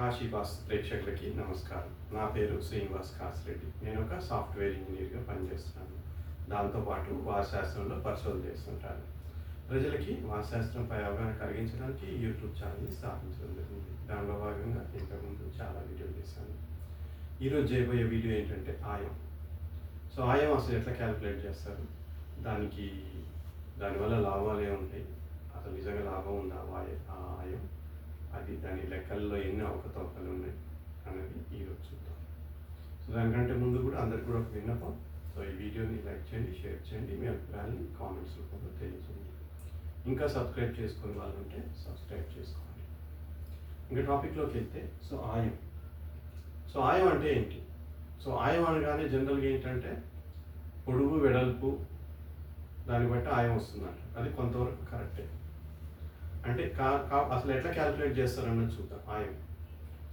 కాశీవాస్ ప్రేక్షకులకి నమస్కారం. నా పేరు శ్రీనివాస్ కాసిరెడ్డి నేను ఒక సాఫ్ట్వేర్ ఇంజనీర్గా పనిచేస్తున్నాను. దాంతోపాటు వాశాస్త్రంలో పరిశోధన చేస్తుంటాను. ప్రజలకి వాశాస్త్రంపై అవగాహన కలిగించడానికి యూట్యూబ్ ఛానల్ని స్థాపించడం జరిగింది. దానిలో భాగంగా ఇంతకుముందు చాలా వీడియోలు చేశాను. ఈరోజు చేయబోయే వీడియో ఏంటంటే ఆయం. సో ఆయం అసలు ఎట్లా క్యాలిక్యులేట్ చేస్తారు? దానికి దానివల్ల లాభాలు ఏముంటాయి? అసలు నిజంగా లాభం ఉందా వాయ ఆ ఆయం? అది దాని లెక్కల్లో ఎన్ని అవకతవకలు ఉన్నాయి అనేది ఈరోజు చూద్దాం. సో దానికంటే ముందు కూడా అందరికి కూడా ఒక విన్నపం. సో ఈ వీడియోని లైక్ చేయండి షేర్ చేయండి మీ అభిప్రాయాన్ని కామెంట్స్ రూపంలో తెలియజేయండి. ఇంకా సబ్స్క్రైబ్ చేసుకునే వాళ్ళు ఉంటే సబ్స్క్రైబ్ చేసుకోండి. ఇంకా టాపిక్లోకి వెళ్తే సో ఆయం. సో ఆయం అంటే ఏంటి? సో ఆయం అనగానే జనరల్గా ఏంటంటే పొడుగు వెడల్పు దాన్ని బట్టి ఆయం వస్తుందంట. అది కొంతవరకు కరెక్టే. అంటే కా కా అసలు ఎట్లా క్యాలిక్యులేట్ చేస్తారన్నది చూద్దాం. ఆయం.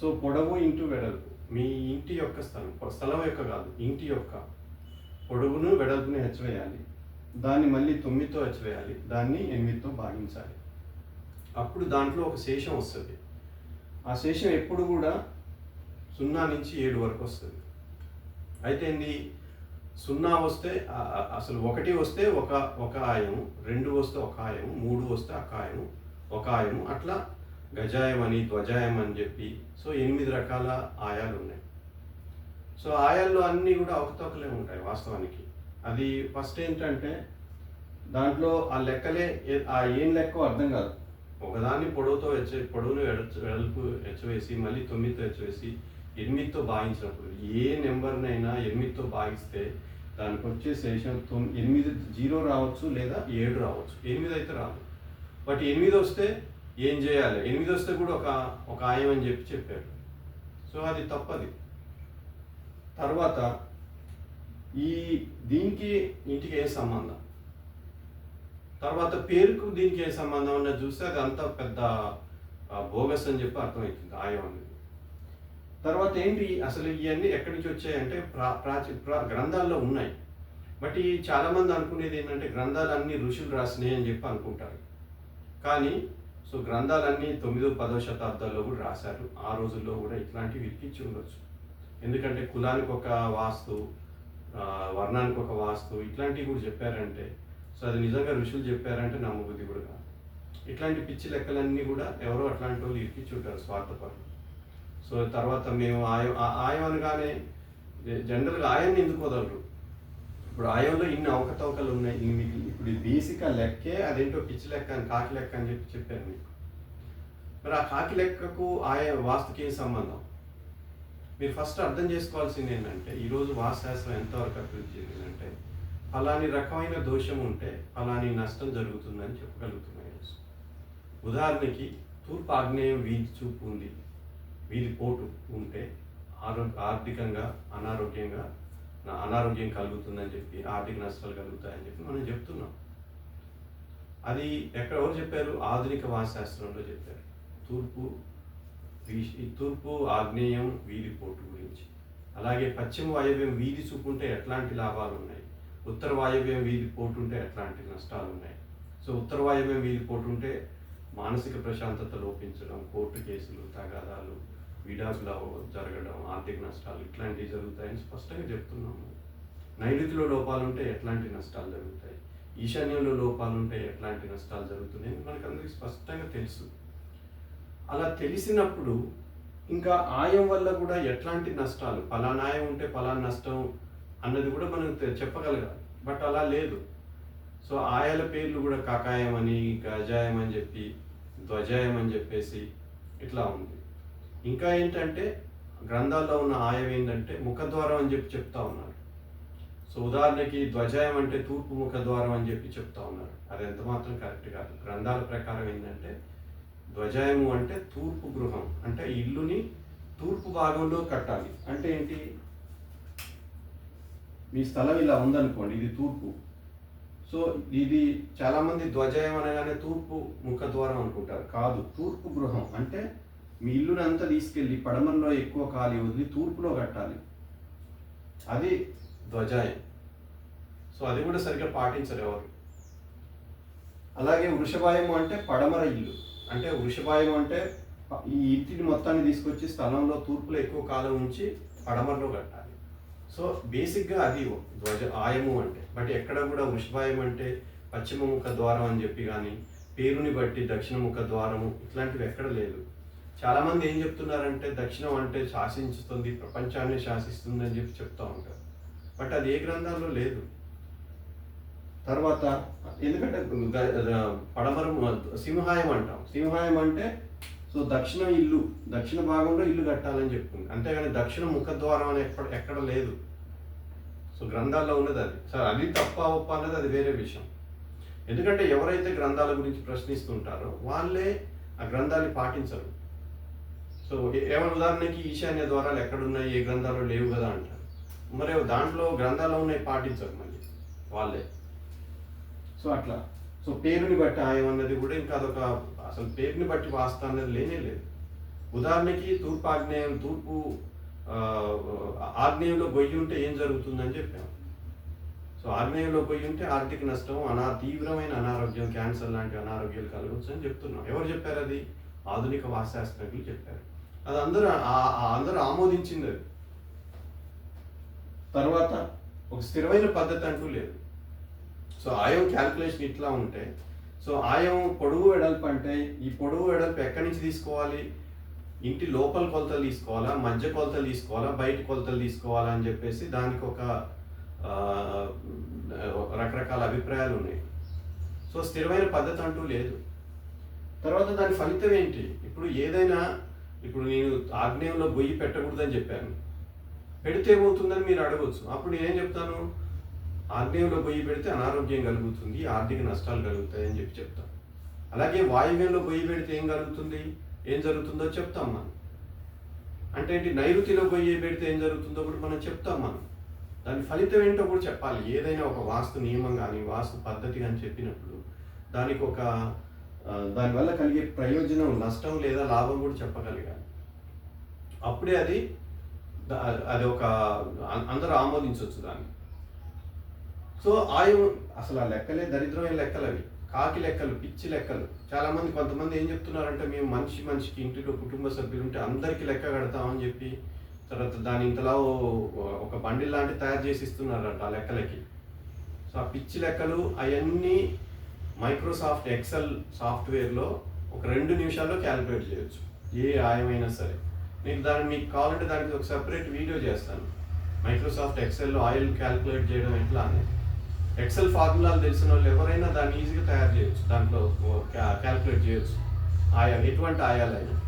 సో పొడవు ఇంటూ వెడల్పు. మీ ఇంటి యొక్క స్థలం స్థలం యొక్క కాదు ఇంటి యొక్క పొడవును వెడల్పుని హెచ్చవేయాలి దాన్ని మళ్ళీ తొమ్మిదితో హెచ్చవేయాలి దాన్ని ఎనిమిదితో భాగించాలి. అప్పుడు దాంట్లో ఒక శేషం వస్తుంది. ఆ శేషం ఎప్పుడు కూడా సున్నా నుంచి ఏడు వరకు వస్తుంది. అయితే ఏంది? సున్నా వస్తే అసలు ఒకటి వస్తే ఒక ఒక ఆయం రెండు వస్తే ఒక ఆయం మూడు వస్తే ఒక ఆయం ఒక ఆయము అట్లా గజాయం అని ధ్వజాయం అని చెప్పి సో ఎనిమిది రకాల ఆయాలు ఉన్నాయి. సో ఆయాల్లో అన్నీ కూడా అవకతవకలే ఉంటాయి వాస్తవానికి. అది ఫస్ట్ ఏంటంటే దాంట్లో ఆ లెక్కలే ఆ ఏం లెక్క అర్థం కాదు. ఒకదాన్ని పొడవుతో హెచ్చ పొడవును వెడల్పు హెచ్చవేసి మళ్ళీ తొమ్మిదితో హెచ్చవేసి ఎనిమిదితో భాగించినప్పుడు ఏ నెంబర్నైనా ఎనిమిదితో భాగిస్తే దానికి వచ్చే శేషం తొమ్మిది ఎనిమిది జీరో రావచ్చు లేదా ఏడు రావచ్చు. ఎనిమిది అయితే రాదు. బట్ ఎనిమిది వస్తే ఏం చేయాలి? ఎనిమిది వస్తే కూడా ఒక ఒక ఆయం అని చెప్పి చెప్పారు సో అది తప్పది. తర్వాత ఈ దీనికి ఇంటికి ఏ సంబంధం? తర్వాత పేరుకు దీనికి ఏ సంబంధం అన్నది చూస్తే అది అంత పెద్ద బోగస్ అని చెప్పి అర్థమవుతుంది ఆయం అనేది. తర్వాత ఏంటి? అసలు ఇవన్నీ ఎక్కడి నుంచి వచ్చాయంటే ప్రా ప్రాచీ ప్రా గ్రంథాల్లో ఉన్నాయి. బట్ ఈ చాలామంది అనుకునేది ఏంటంటే గ్రంథాలన్నీ ఋషులు రాసినాయి అని చెప్పి అనుకుంటారు. కానీ సో గ్రంథాలన్నీ తొమ్మిదో పదో శతాబ్దాల్లో కూడా రాశారు. ఆ రోజుల్లో కూడా ఇట్లాంటివి ఇరికించి ఉండొచ్చు. ఎందుకంటే కులానికి ఒక వాస్తు వర్ణానికి ఒక వాస్తు ఇట్లాంటివి కూడా చెప్పారంటే సో అది నిజంగా ఋషులు చెప్పారంటే నమ్మబుద్ధి కూడా కాదు. ఇట్లాంటి పిచ్చి లెక్కలన్నీ కూడా ఎవరో అట్లాంటి వాళ్ళు ఇరికించి ఉంటారు స్వార్థపరులు. సో తర్వాత మేము ఆయం ఆ- ఆయం అనగానే జనరల్గా ఆయాన్ని ఎందుకు వదలరు? ఇప్పుడు ఆయోలో ఇన్ని అవకతవకలు ఉన్నాయి. మీకు ఇప్పుడు బేసిక్ ఆ లెక్కే అదేంటో పిచ్చి లెక్క అని కాకి లెక్క అని చెప్పి చెప్పాను మీకు. మరి ఆ కాకి లెక్కకు ఆయా వాస్తుకి ఏం సంబంధం? మీరు ఫస్ట్ అర్థం చేసుకోవాల్సింది ఏంటంటే ఈరోజు వాస్తుశాస్త్రం ఎంతవరకు అభివృద్ధి చెందిందంటే ఫలాని రకమైన దోషం ఉంటే ఫలాని నష్టం జరుగుతుందని చెప్పగలుగుతున్నాయి ఉదాహరణకి తూర్పు ఆగ్నేయం వీధి చూపు ఉంది. వీధి పోటు ఉంటే ఆరోగ్య ఆర్థికంగా అనారోగ్యంగా అనారోగ్యం కలుగుతుందని చెప్పి ఆర్థిక నష్టాలు కలుగుతాయని చెప్పి మనం చెప్తున్నాం. అది ఎక్కడ ఎవరు చెప్పారు? ఆధునిక వాస్తుశాస్త్రంలో చెప్పారు. తూర్పు ఈ తూర్పు ఆగ్నేయం వీధి పోటు గురించి. అలాగే పశ్చిమ వాయవ్యం వీధి చూపు ఉంటే ఎట్లాంటి లాభాలు ఉన్నాయి? ఉత్తర వాయవ్యం వీధి పోటు ఉంటే ఎట్లాంటి నష్టాలు ఉన్నాయి? సో ఉత్తర వాయవ్యం వీధి పోటు ఉంటే మానసిక ప్రశాంతత లోపించడం కోర్టు కేసులు తగాదాలు విడాకులు జరగడం ఆర్థిక నష్టాలు ఇట్లాంటివి జరుగుతాయని స్పష్టంగా చెప్తున్నాము. నైరుతిలో లోపాలు ఉంటే ఎట్లాంటి నష్టాలు జరుగుతాయి? ఈశాన్యంలో లోపాలు ఉంటే ఎట్లాంటి నష్టాలు జరుగుతున్నాయి మనకు అందరికీ స్పష్టంగా తెలుసు. అలా తెలిసినప్పుడు ఇంకా ఆయం వల్ల కూడా ఎట్లాంటి నష్టాలు? ఫలానాయం ఆయం ఉంటే ఫలానా నష్టం అన్నది కూడా మనం చెప్పగలగాలి. బట్ అలా లేదు. సో ఆయాల పేర్లు కూడా కాకాయం అని గజాయం అని చెప్పి ధ్వజాయం అని చెప్పేసి ఇట్లా ఉంది. ఇంకా ఏంటంటే గ్రంథాల్లో ఉన్న ఆయం ఏంటంటే ముఖద్వారం అని చెప్పి చెప్తా ఉన్నారు. సో ఉదాహరణకి ధ్వజాయం అంటే తూర్పు ముఖద్వారం అని చెప్పి చెప్తా ఉన్నారు. అది ఎంత మాత్రం కరెక్ట్ కాదు. గ్రంథాల ప్రకారం ఏంటంటే ధ్వజాయము అంటే తూర్పు గృహం. అంటే ఇల్లుని తూర్పు భాగంలో కట్టాలి. అంటే ఏంటి? మీ స్థలం ఇలా ఉందనుకోండి ఇది తూర్పు. సో ఇది చాలామంది ధ్వజాయం అనగానే తూర్పు ముఖద్వారం అనుకుంటారు. కాదు తూర్పు గృహం. అంటే మీ ఇల్లుని అంతా తీసుకెళ్ళి పడమరలో ఎక్కువ ఖాళీ వదిలి తూర్పులో కట్టాలి. అది ధ్వజాయం. సో అది కూడా సరిగ్గా పాటించరు ఎవరు అలాగే వృషభాయము అంటే పడమర ఇల్లు. అంటే వృషభాయం అంటే ఈ ఇంటిని మొత్తాన్ని తీసుకొచ్చి స్థలంలో తూర్పులో ఎక్కువ కాలం ఉంచి పడమరలో కట్టాలి. సో బేసిక్గా అది ధ్వజ ఆయము అంటే. బట్ ఎక్కడ కూడా వృషభాయం అంటే పశ్చిమ ముఖ ద్వారం అని చెప్పి కానీ పేరుని బట్టి దక్షిణ ముఖ ద్వారము ఇట్లాంటివి ఎక్కడ లేదు. చాలామంది ఏం చెప్తున్నారంటే దక్షిణం అంటే శాసించుతుంది ప్రపంచాన్ని శాసిస్తుంది అని చెప్పి చెప్తా ఉంటారు. బట్ అది ఏ గ్రంథాల్లో లేదు. తర్వాత ఎందుకంటే పడమరం సింహాయం అంటాం. సింహాయం అంటే సో దక్షిణ ఇల్లు దక్షిణ భాగంలో ఇల్లు కట్టాలని చెప్తుంది అంతేగాని దక్షిణ ముఖద్వారం అని ఎక్కడ ఎక్కడ లేదు. సో గ్రంథాల్లో ఉన్నది అది. సార్ అది తప్ప ఒప్ప అన్నది అది వేరే విషయం. ఎందుకంటే ఎవరైతే గ్రంథాల గురించి ప్రశ్నిస్తుంటారో వాళ్ళే ఆ గ్రంథాన్ని పాటించరు. సో ఏమైనా ఉదాహరణకి ఈశాన్య ద్వారాలు ఎక్కడున్నాయి ఏ గ్రంథాలు లేవు కదా అంటారు. మరి దాంట్లో గ్రంథాలు ఉన్నాయి పాటించరు మళ్ళీ వాళ్ళే. సో అట్లా. సో పేరుని బట్టి ఆయం అన్నది కూడా ఇంకా అదొక అసలు పేరుని బట్టి వాస్తా అనేది లేనే లేదు. ఉదాహరణకి తూర్పు ఆగ్నేయం తూర్పు ఆగ్నేయంలో గొయ్యి ఉంటే ఏం జరుగుతుందని చెప్పాము సో ఆగ్నేయంలో పోయి ఉంటే ఆర్థిక నష్టం అనా తీవ్రమైన అనారోగ్యం క్యాన్సర్ లాంటి అనారోగ్యాలు కలగవచ్చు అని చెప్తున్నాం. ఎవరు చెప్పారు అది? ఆధునిక వాశాస్త్రజ్ఞులు చెప్పారు. అది అందరూ అందరూ ఆమోదించింది. అది తర్వాత ఒక స్థిరమైన పద్ధతి అంటూ లేదు. సో ఆయం క్యాల్కులేషన్ ఇట్లా ఉంటే సో ఆయం పొడవు వెడల్పు అంటే ఈ పొడవు వెడల్పు ఎక్కడి నుంచి తీసుకోవాలి? ఇంటి లోపల కొలతలు తీసుకోవాలా? మధ్య కొలతలు తీసుకోవాలా? బయట కొలతలు తీసుకోవాలా అని చెప్పేసి దానికి ఒక రకరకాల అభిప్రాయాలు ఉన్నాయి. సో స్థిరమైన పద్ధతి అంటూ లేదు. తర్వాత దాని ఫలితం ఏంటి? ఇప్పుడు ఏదైనా ఇప్పుడు నేను ఆగ్నేయంలో గొయ్యి పెట్టకూడదని చెప్పాను. పెడితే ఏమవుతుందని మీరు అడగవచ్చు అప్పుడు నేనేం చెప్తాను? ఆగ్నేయంలో గొయ్యి పెడితే అనారోగ్యం కలుగుతుంది ఆర్థిక నష్టాలు కలుగుతాయి అని చెప్పి చెప్తాం అలాగే వాయువ్యంలో గొయ్యి పెడితే ఏం కలుగుతుంది? ఏం జరుగుతుందో చెప్తాం మనం. అంటే ఏంటి? నైరుతిలో గొయ్యి పెడితే ఏం జరుగుతుందో కూడా మనం చెప్తాం మనం. దాని ఫలితం ఏంటో కూడా చెప్పాలి. ఏదైనా ఒక వాస్తు నియమం కానీ వాస్తు పద్ధతి కానీ చెప్పినప్పుడు దానికి ఒక దానివల్ల కలిగే ప్రయోజనం నష్టం లేదా లాభం కూడా చెప్పగలగాలి అప్పుడే అది అది ఒక అందరూ ఆమోదించవచ్చు దాన్ని. సో ఆయం అసలు ఆ లెక్కలే దరిద్రమైన లెక్కలు అవి. కాకి లెక్కలు పిచ్చి లెక్కలు. చాలామంది కొంతమంది ఏం చెప్తున్నారంటే మేము మనిషి మనిషికి ఇంటిలో కుటుంబ సభ్యులు ఉంటే అందరికీ లెక్క కడతామని చెప్పి తర్వాత దాని ఇంతలా ఒక బండి లాంటి తయారు చేసి ఇస్తున్నారంట ఆ లెక్కలకి. సో ఆ పిచ్చి లెక్కలు అవన్నీ మైక్రోసాఫ్ట్ ఎక్సెల్ సాఫ్ట్వేర్లో ఒక రెండు నిమిషాల్లో క్యాలిక్యులేట్ చేయొచ్చు. ఏ ఆయమైనా సరే. మీకు దాన్ని మీకు కావాలంటే దానికి ఒక సెపరేట్ వీడియో చేస్తాను. మైక్రోసాఫ్ట్ ఎక్సెల్లో ఆయిల్ క్యాలిక్యులేట్ చేయడం ఎట్లా అని. ఎక్సెల్ ఫార్ములాలు తెలిసిన వాళ్ళు ఎవరైనా దాన్ని ఈజీగా తయారు చేయొచ్చు. దాంట్లో క్యాలిక్యులేట్ చేయొచ్చు. ఆయా ఎటువంటి ఆయాలైనా.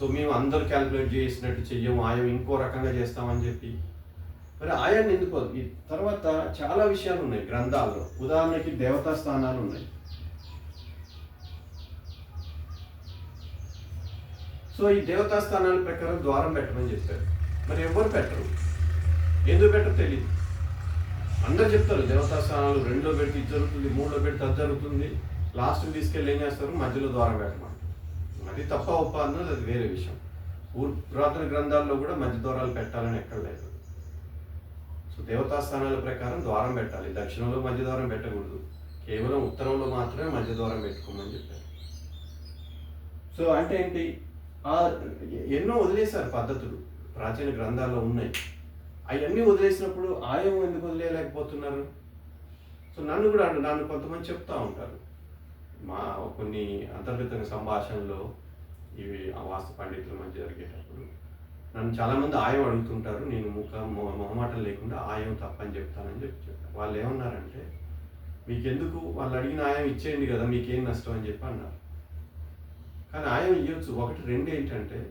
సో మేము అందరు క్యాలిక్యులేట్ చేసినట్టు చెయ్యము. ఆయం ఇంకో రకంగా చేస్తామని చెప్పి. మరి ఆయాన్ని ఎందుకు ఈ తర్వాత చాలా విషయాలు ఉన్నాయి గ్రంథాల్లో. ఉదాహరణకి దేవతా స్థానాలు ఉన్నాయి. సో ఈ దేవతా స్థానాల ప్రకారం ద్వారం పెట్టమని చెప్పారు. మరి ఎవరు పెట్టరు? ఎందుకు పెట్టరు తెలియదు అందరు చెప్తారు దేవతా స్థానాలు రెండో పెడితే ఇది జరుగుతుంది మూడో పెడితే అది జరుగుతుంది. లాస్ట్ తీసుకెళ్ళి ఏం చేస్తారు? మధ్యలో ద్వారం పెట్టమని అది తప్ప ఒప్ప అన్నది అది వేరే విషయం. పురాతన గ్రంథాల్లో కూడా మధ్య ద్వారాలు పెట్టాలని ఎక్కడ లేదు. సో దేవతా స్థానాల ప్రకారం ద్వారం పెట్టాలి. దక్షిణంలో మధ్య ద్వారం పెట్టకూడదు. కేవలం ఉత్తరంలో మాత్రమే మధ్య ద్వారం పెట్టుకోమని చెప్పారు. సో అంటే ఏంటి? ఆ ఎన్నో వదిలేశారు పద్ధతులు. ప్రాచీన గ్రంథాల్లో ఉన్నాయి. అవన్నీ వదిలేసినప్పుడు ఆయం ఎందుకు వదిలేయలేకపోతున్నారు? సో నన్ను కూడా నన్ను కొంతమంది చెప్తూ ఉంటారు. మా కొన్ని అంతర్గత సంభాషణలో ఇవి ఆ వాస్తు పండితుల మధ్య జరిగేటప్పుడు నన్ను చాలామంది ఆయం అడుగుతుంటారు నేను ముఖ మొహమాటం లేకుండా ఆయం తప్పని చెప్తానని చెప్పి చెప్పాను వాళ్ళు ఏమన్నారంటే మీకెందుకు? వాళ్ళు అడిగిన ఆయం ఇచ్చేయండి కదా మీకేం నష్టం అని చెప్పి అన్నారు. కానీ ఆయం ఇవ్వచ్చు ఒకటి రెండు ఏంటంటే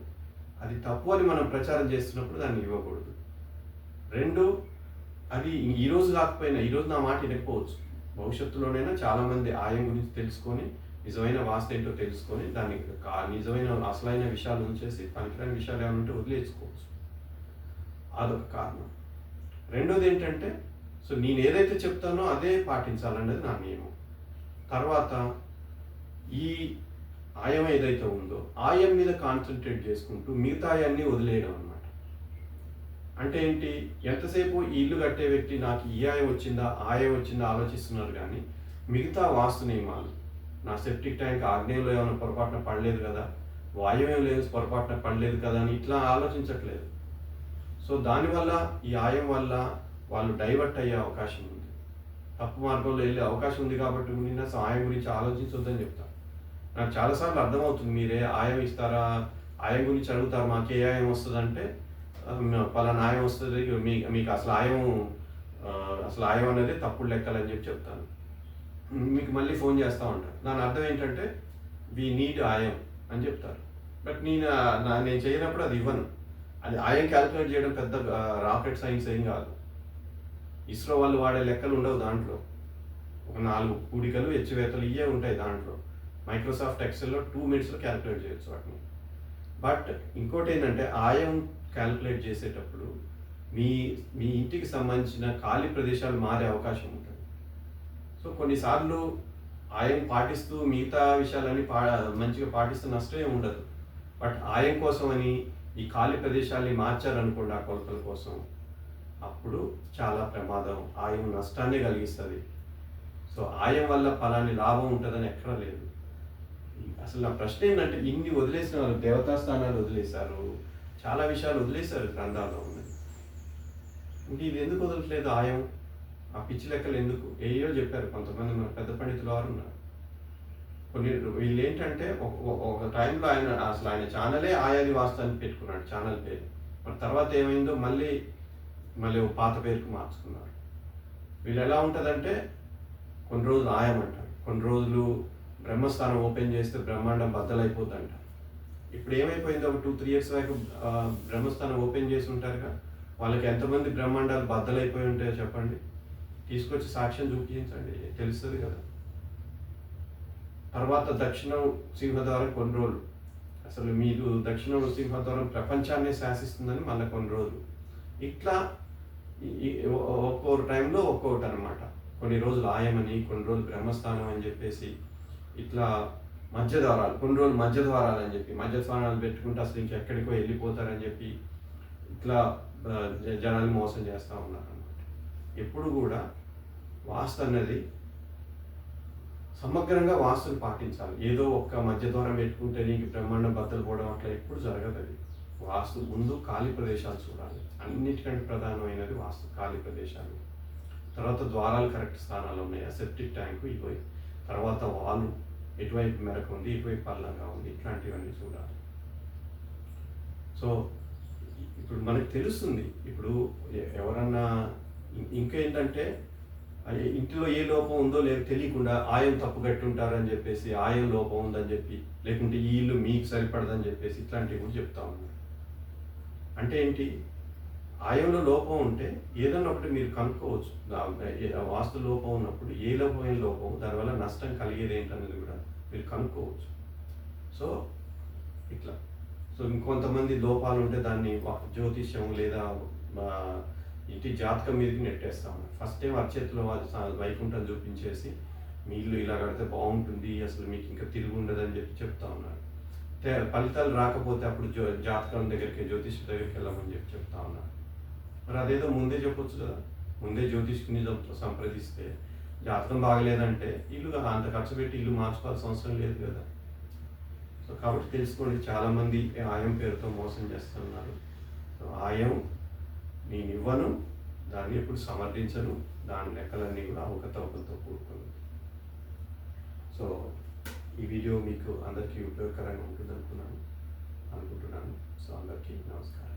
అది తప్పు అని మనం ప్రచారం చేస్తున్నప్పుడు దాన్ని ఇవ్వకూడదు. రెండు అది ఈరోజు కాకపోయినా ఈ రోజు నా మాట వినకపోవచ్చు. భవిష్యత్తులోనైనా చాలామంది ఆయం గురించి తెలుసుకొని నిజమైన వాస్తు ఏంటో తెలుసుకొని దాన్ని కా- నిజమైన అసలైన విషయాలు ఉంచేసి పనికిరాని విషయాలు ఏమైనా ఉంటే వదిలేసుకోవచ్చు. అదొక కారణం. రెండోది ఏంటంటే సో నేను ఏదైతే చెప్తానో అదే పాటించాలన్నది నా నియమం. తర్వాత ఈ ఆయం ఏదైతే ఉందో ఆయం మీద కాన్సన్ట్రేట్ చేసుకుంటూ మిగతాయాన్ని వదిలేయడం అనమాట అంటే ఏంటి? ఎంతసేపు ఈ ఇల్లు కట్టే వ్యక్తి నాకు ఈ ఆయం వచ్చిందా ఆయం వచ్చిందా ఆలోచిస్తున్నారు కానీ మిగతా వాస్తు నియమాలు నా సెప్టిక్ ట్యాంక్ ఆగ్నేయంలో ఏమైనా పొరపాటున పడలేదు కదా? వాయువేం లేదు పొరపాటున పడలేదు కదా అని ఇట్లా ఆలోచించట్లేదు. సో దానివల్ల ఈ ఆయం వల్ల వాళ్ళు డైవర్ట్ అయ్యే అవకాశం ఉంది. తప్పు మార్గంలో వెళ్ళే అవకాశం ఉంది కాబట్టి నిన్న ఆయం గురించి ఆలోచించొద్దని చెప్తాను నాకు చాలాసార్లు అర్థమవుతుంది మీరే ఆయం ఇస్తారా? ఆయం గురించి అడుగుతారు మాకు ఏ ఆయం వస్తుందంటే పలానా ఆయం వస్తుంది మీ మీకు అసలు ఆయం అసలు ఆయం అనేది తప్పుడు లెక్కలు అని చెప్పి చెప్తాను. మీకు మళ్ళీ ఫోన్ చేస్తూ ఉంటారు. దాని అర్థం ఏంటంటే వి నీడ్ ఆయం అని చెప్తారు. బట్ నేను నేను చేయనప్పుడు అది ఇవ్వను. అది ఆయం క్యాలిక్యులేట్ చేయడం పెద్ద రాకెట్ సైన్స్ ఏం కాదు. ఇస్రో వాళ్ళు వాడే లెక్కలు ఉండవు దాంట్లో. ఒక నాలుగు కూడికలు హెచ్చువేతలు ఇవే ఉంటాయి దాంట్లో. మైక్రోసాఫ్ట్ ఎక్సెల్లో టూ మినిట్స్లో క్యాలిక్యులేట్ చేయొచ్చు వాటిని. బట్ ఇంకోటి ఏంటంటే ఆయం క్యాలిక్యులేట్ చేసేటప్పుడు మీ మీ ఇంటికి సంబంధించిన ఖాళీ ప్రదేశాలు మారే అవకాశం ఉంటుంది. సో కొన్నిసార్లు ఆయం పాటిస్తూ మిగతా విషయాలన్నీ పా మంచిగా పాటిస్తూ నష్టమే ఉండదు. బట్ ఆయం కోసం అని ఈ ఖాళీ ప్రదేశాన్ని మార్చారనుకోండి ఆ కొలతల కోసం అప్పుడు చాలా ప్రమాదం. ఆయం నష్టాన్ని కలిగిస్తుంది. సో ఆయం వల్ల ఫలాని లాభం ఉంటుందని ఎక్కడ లేదు. అసలు నా ప్రశ్న ఏంటంటే ఇన్ని వదిలేసిన వాళ్ళు దేవతా స్థానాలు వదిలేశారు. చాలా విషయాలు వదిలేశారు గ్రంథాల్లో. ఉన్నది ఇది ఎందుకు వదలట్లేదు ఆయం? ఆ పిచ్చి లెక్కలు ఎందుకు? ఏయో చెప్పారు కొంతమంది మన పెద్ద పండితులు వారు ఉన్నారు. కొన్ని వీళ్ళు ఏంటంటే ఒక- టైంలో ఆయన అసలు ఆయన ఛానలే ఆయాది వాస్తాన్ని పెట్టుకున్నాడు ఛానల్ పేరు. మరి తర్వాత ఏమైందో మళ్ళీ మళ్ళీ పాత పేరుకు మార్చుకున్నారు. వీళ్ళు ఎలా ఉంటుందంటే కొన్ని రోజులు ఆయం కొన్ని రోజులు బ్రహ్మస్థానం ఓపెన్ చేస్తే బ్రహ్మాండం బద్దలైపోద్ది అంటారు ఇప్పుడు ఏమైపోయిందో? ఒక టూ త్రీ ఇయర్స్ వరకు బ్రహ్మస్థానం ఓపెన్ చేసి ఉంటారుగా. వాళ్ళకి ఎంతమంది బ్రహ్మాండాలు బద్దలైపోయి ఉంటాయో చెప్పండి. తీసుకొచ్చి సాక్ష్యం చూపించండి తెలుస్తుంది కదా. తర్వాత దక్షిణం సింహద్వారం కొన్ని రోజులు. అసలు మీరు దక్షిణం సింహద్వారం ప్రపంచాన్ని శాసిస్తుందని మళ్ళీ కొన్ని రోజులు. ఇట్లా ఒక్కో టైంలో ఒక్కొక్కటి అనమాట కొన్ని రోజులు ఆయమని కొన్ని రోజులు బ్రహ్మస్థానం అని చెప్పేసి ఇట్లా మధ్యద్వారాలు కొన్ని రోజులు మధ్య ద్వారాలు అని చెప్పి మధ్యద్వారాలు పెట్టుకుంటే అసలు ఇంకెక్కడికో వెళ్ళిపోతారని చెప్పి ఇట్లా జ- జనాలు మోసం చేస్తూ ఉన్నారు అనమాట ఎప్పుడు కూడా వాస్తు అన్నది సమగ్రంగా వాస్తుని పాటించాలి. ఏదో ఒక్క మధ్య ద్వారం పెట్టుకుంటే నీకు బ్రహ్మాండం బద్దలు పోవడం అట్లా ఎప్పుడు జరగదు అది. వాస్తు ముందు ఖాళీ ప్రదేశాలు చూడాలి. అన్నిటికంటే ప్రధానమైనది వాస్తు ఖాళీ ప్రదేశాలు. తర్వాత ద్వారాలు కరెక్ట్ స్థానాలు ఉన్నాయి. సెప్టిక్ ట్యాంకు ఇవి తర్వాత వాలు ఎటువైపు మెరకు ఉంది ఇటువైపు పల్లంగా ఉంది. ఇట్లాంటివన్నీ చూడాలి. సో ఇప్పుడు మనకు తెలుస్తుంది. ఇప్పుడు ఎవరన్నా ఎవరన్నా ఏంటంటే అది ఏ- ఇంటిలో ఏ లోపం ఉందో లేదు తెలియకుండా ఆయం తప్పు కట్టుంటారని చెప్పేసి ఆయం లోపం ఉందని చెప్పి లేకుంటే ఈ ఇల్లు మీకు సరిపడదని చెప్పేసి ఇట్లాంటివి కూడా చెప్తా ఉన్నారు. అంటే ఏంటి? ఆయంలో లోపం ఉంటే ఏదన్నా ఒకటి మీరు కనుక్కోవచ్చు. ఏ- ఆ వాస్తు లోపం ఉన్నప్పుడు ఏ లోపమైన లోపం దానివల్ల నష్టం కలిగేది ఏంటనేది కూడా మీరు కనుక్కోవచ్చు. సో ఇట్లా. సో ఇంకొంతమంది లోపాలు ఉంటే దాన్ని జ్యోతిష్యం లేదా ఇంటి జాతకం మీదకి నెట్టేస్తా ఉన్నారు ఫస్ట్ టైం అర్చేతిలో వాళ్ళు వైకుంఠం చూపించేసి మీ ఇల్లు ఇలా కడితే బాగుంటుంది అసలు మీకు ఇంకా తిరిగి ఉండదని చెప్పి చెప్తా ఉన్నారు. ఫలితాలు రాకపోతే అప్పుడు జో జాతకం దగ్గరికి జ్యోతిష్ దగ్గరికి వెళ్ళమని చెప్పి చెప్తా ఉన్నారు. మరి అదేదో ముందే చెప్పొచ్చు కదా. ముందే జ్యోతిష్కుని సంప్రదిస్తే జాతకం బాగలేదంటే ఇల్లు కదా. అంత ఖర్చు పెట్టి ఇల్లు మార్చుకోవాల్సిన అవసరం లేదు కదా. సో కాబట్టి తెలుసుకోండి చాలామంది ఆయం పేరుతో మోసం చేస్తున్నారు. ఆయం నేను ఇవ్వను దాన్ని ఎప్పుడు సమర్థించను దాని లెక్కలన్నీ కూడా అవకతవకలతో కూడుకున్నది సో ఈ వీడియో మీకు అందరికీ ఉపయోగకరంగా ఉంటుంది అనుకున్నాను అనుకుంటున్నాను. సో అందరికీ నమస్కారం.